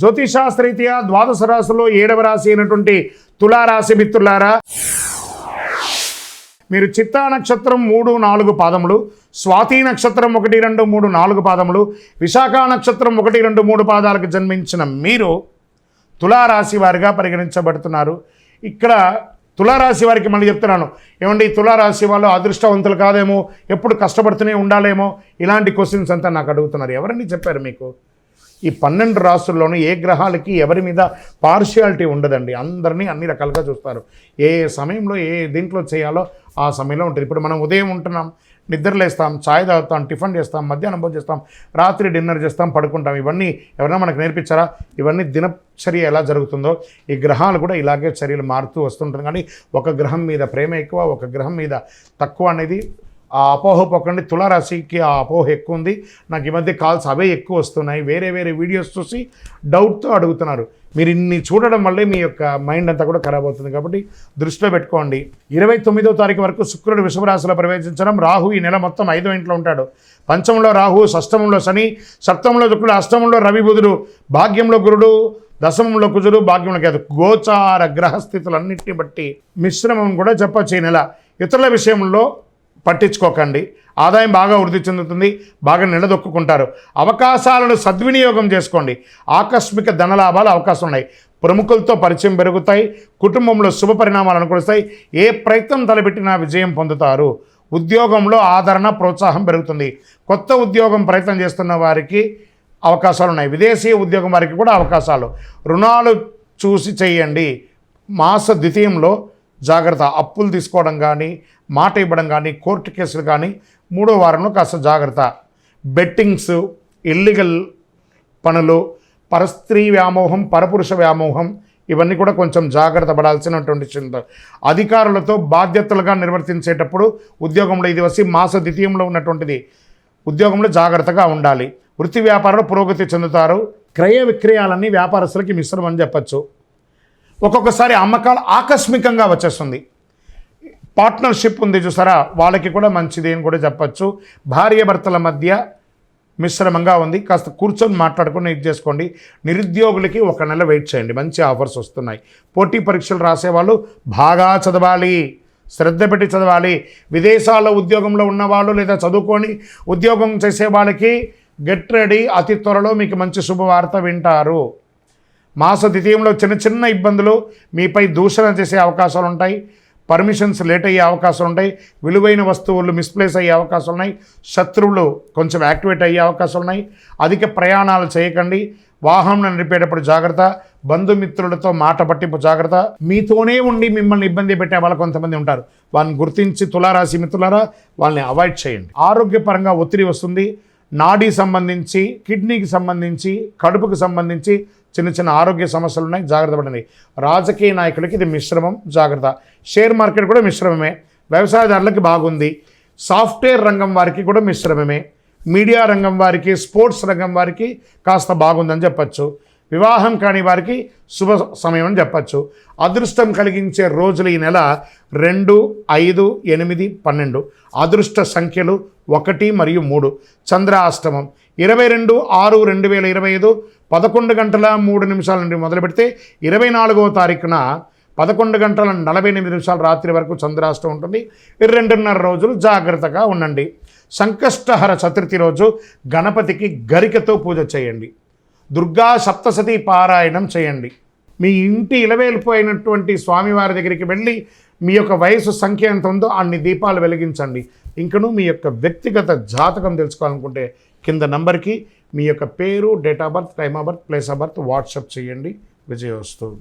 జ్యోతిషాస్త్రీత్యా ద్వాదశ రాశిలో ఏడవ రాశి అయినటువంటి తులారాశి మిత్రులారా మీరు చిత్తా నక్షత్రం మూడు నాలుగు పాదములు స్వాతి నక్షత్రం ఒకటి రెండు మూడు నాలుగు పాదములు విశాఖ నక్షత్రం ఒకటి రెండు మూడు పాదాలకు జన్మించిన మీరు తులారాశి వారిగా పరిగణించబడుతున్నారు. ఇక్కడ తులారాశి వారికి మళ్ళీ చెప్తున్నాను ఏమండి తులారాశి వాళ్ళు అదృష్టవంతులు కాదేమో ఎప్పుడు కష్టపడుతూనే ఉండాలేమో ఇలాంటి క్వశ్చన్స్ అంతా నాకు అడుగుతున్నారు. ఎవరండి చెప్పారు మీకు? ఈ పన్నెండు రాష్ట్రాల్లోనూ ఏ గ్రహాలకి ఎవరి మీద పార్షియాలిటీ ఉండదండి. అందరినీ అన్ని రకాలుగా చూస్తారు. ఏ సమయంలో ఏ దీంట్లో చేయాలో ఆ సమయంలో ఉంటుంది. ఇప్పుడు మనం ఉదయం ఉంటున్నాం నిద్రలేస్తాం ఛాయ్ తాగుతాం టిఫిన్ చేస్తాం మధ్యాహ్నం భోజనం చేస్తాం రాత్రి డిన్నర్ చేస్తాం పడుకుంటాం. ఇవన్నీ ఎవరైనా మనకు నేర్పించారా? ఇవన్నీ దినచర్య ఎలా జరుగుతుందో ఈ గ్రహాలు కూడా ఇలాగే చర్యలు మారుతూ వస్తుంటుంది కానీ ఒక గ్రహం మీద ప్రేమ ఎక్కువ ఒక గ్రహం మీద తక్కువ అనేది ఆ అపోహ పోకండి. తులారాశికి ఆ అపోహ ఎక్కువ ఉంది నాకు ఈ మధ్య కాల్స్ అవే ఎక్కువ వస్తున్నాయి. వేరే వేరే వీడియోస్ చూసి డౌట్తో అడుగుతున్నారు. మీరు ఇన్ని చూడడం వల్లే మీ యొక్క మైండ్ అంతా కూడా ఖరాబ్ అవుతుంది కాబట్టి దృష్టిలో పెట్టుకోండి. ఇరవై తొమ్మిదో తారీఖు వరకు శుక్రుడు విషభరాశిలో ప్రవేశించడం. రాహు ఈ నెల మొత్తం ఐదో ఇంట్లో ఉంటాడు. పంచమంలో రాహు షష్టమంలో శని సప్తమంలో దుక్కుడు అష్టమంలో రవి బుధుడు భాగ్యంలో గురుడు దశమంలో కుజుడు భాగ్యంలో కేతు. గోచార గ్రహస్థితులన్నింటిని బట్టి మిశ్రమం కూడా చెప్పచ్చు ఈ నెల. ఇతరుల విషయంలో పట్టించుకోకండి. ఆదాయం బాగా వృద్ధి చెందుతుంది బాగా నిలదొక్కుంటారు అవకాశాలను సద్వినియోగం చేసుకోండి. ఆకస్మిక ధనలాభాలు అవకాశం ఉన్నాయి. ప్రముఖులతో పరిచయం పెరుగుతాయి కుటుంబంలో శుభ పరిణామాలు అనుకూలిస్తాయి. ఏ ప్రయత్నం తలపెట్టినా విజయం పొందుతారు. ఉద్యోగంలో ఆదరణ ప్రోత్సాహం పెరుగుతుంది. కొత్త ఉద్యోగం ప్రయత్నం చేస్తున్న వారికి అవకాశాలు ఉన్నాయి. విదేశీ ఉద్యోగం వారికి కూడా అవకాశాలు. రుణాలు చూసి చేయండి. మాస ద్వితీయంలో జాగ్రత్త అప్పులు తీసుకోవడం కానీ మాట ఇవ్వడం కానీ కోర్టు కేసులు కానీ మూడో వారంలో కాస్త జాగ్రత్త. బెట్టింగ్స్ ఇల్లీగల్ పనులు పరస్త్రీ వ్యామోహం పరపురుష వ్యామోహం ఇవన్నీ కూడా కొంచెం జాగ్రత్త పడాల్సినటువంటి చింత అధికారులతో బాధ్యతలుగా నిర్వర్తించేటప్పుడు ఉద్యోగంలో ఇది వచ్చి మాస ద్వితీయంలో ఉన్నటువంటిది. ఉద్యోగంలో జాగ్రత్తగా ఉండాలి. వృత్తి వ్యాపారంలో పురోగతి చెందుతారు. క్రయ విక్రయాలన్నీ వ్యాపారస్తులకి మిశ్రమం అని చెప్పచ్చు. ఒక్కొక్కసారి అమ్మకాలు ఆకస్మికంగా వచ్చేస్తుంది. పార్ట్నర్షిప్ ఉంది చూసారా? వాళ్ళకి కూడా మంచిది అని కూడా చెప్పచ్చు. భార్యాభర్తల మధ్య మిశ్రమంగా ఉంది. కాస్త కూర్చొని మాట్లాడుకుని ఇది చేసుకోండి. నిరుద్యోగులకి ఒక నెల వెయిట్ చేయండి. మంచి ఆఫర్స్ వస్తున్నాయి. పోటీ పరీక్షలు రాసేవాళ్ళు బాగా చదవాలి. శ్రద్ధ పెట్టి చదవాలి. విదేశాల్లో ఉద్యోగంలో ఉన్నవాళ్ళు లేదా చదువుకొని ఉద్యోగం చేసే వాళ్ళకి గెట్ రెడీ. అతి త్వరలో మీకు మంచి శుభవార్త వింటారు. మాస ద్వితీయంలో చిన్న చిన్న ఇబ్బందులు మీపై దూషణ చేసే అవకాశాలు ఉంటాయి. పర్మిషన్స్ లేట్ అయ్యే అవకాశాలు ఉంటాయి. విలువైన వస్తువులు మిస్ప్లేస్ అయ్యే అవకాశాలు ఉన్నాయి. శత్రువులు కొంచెం యాక్టివేట్ అయ్యే అవకాశాలు ఉన్నాయి. అధిక ప్రయాణాలు చేయకండి. వాహనం నడిపేటప్పుడు జాగ్రత్త. బంధుమిత్రులతో మాట పట్టింపు జాగ్రత్త. మీతోనే ఉండి మిమ్మల్ని ఇబ్బంది పెట్టే వాళ్ళు కొంతమంది ఉంటారు. వాళ్ళని గుర్తించి తులారాశి మిత్రులారా వాళ్ళని అవాయిడ్ చేయండి. ఆరోగ్యపరంగా ఒత్తిడి వస్తుంది. నాడీ సంబంధించి కిడ్నీకి సంబంధించి కడుపుకి సంబంధించి చిన్న చిన్న ఆరోగ్య సమస్యలు ఉన్నాయి జాగ్రత్త పడింది రాజకీయ నాయకులకి ఇది మిశ్రమం జాగ్రత్త. షేర్ మార్కెట్ కూడా మిశ్రమమే. వ్యవసాయదారులకి బాగుంది. సాఫ్ట్వేర్ రంగం వారికి కూడా మిశ్రమమే. మీడియా రంగం వారికి స్పోర్ట్స్ రంగం వారికి కాస్త బాగుందని చెప్పచ్చు. వివాహం కాని వారికి శుభ సమయం అని చెప్పచ్చు. అదృష్టం కలిగించే రోజులు ఈ నెల రెండు ఐదు ఎనిమిది పన్నెండు. అదృష్ట సంఖ్యలు ఒకటి మరియు మూడు. చంద్రాష్టమం. ఇరవై రెండు ఆరు రెండు వేల ఇరవై ఐదు. పదకొండు గంటల మూడు నిమిషాల నుండి మొదలు పెడితే ఇరవై నాలుగవ తారీఖున పదకొండు గంటల నలభై ఎనిమిది నిమిషాల రాత్రి వరకు చంద్రాష్టం ఉంటుంది. రెండున్నర రోజులు జాగ్రత్తగా ఉండండి. సంకష్టహర చతుర్థి రోజు గణపతికి గరికతో పూజ చేయండి. దుర్గా సప్తసతి పారాయణం చేయండి. మీ ఇంటి ఇలవేలిపోయినటువంటి స్వామివారి దగ్గరికి వెళ్ళి మీ యొక్క వయసు సంఖ్య ఎంత ఉందో అన్ని దీపాలు వెలిగించండి. ఇంకను మీ యొక్క వ్యక్తిగత జాతకం తెలుసుకోవాలనుకుంటే కింద నంబర్కి మీ యొక్క పేరు date of birth time of birth place of birth WhatsApp చేయండి. విజయోస్తు.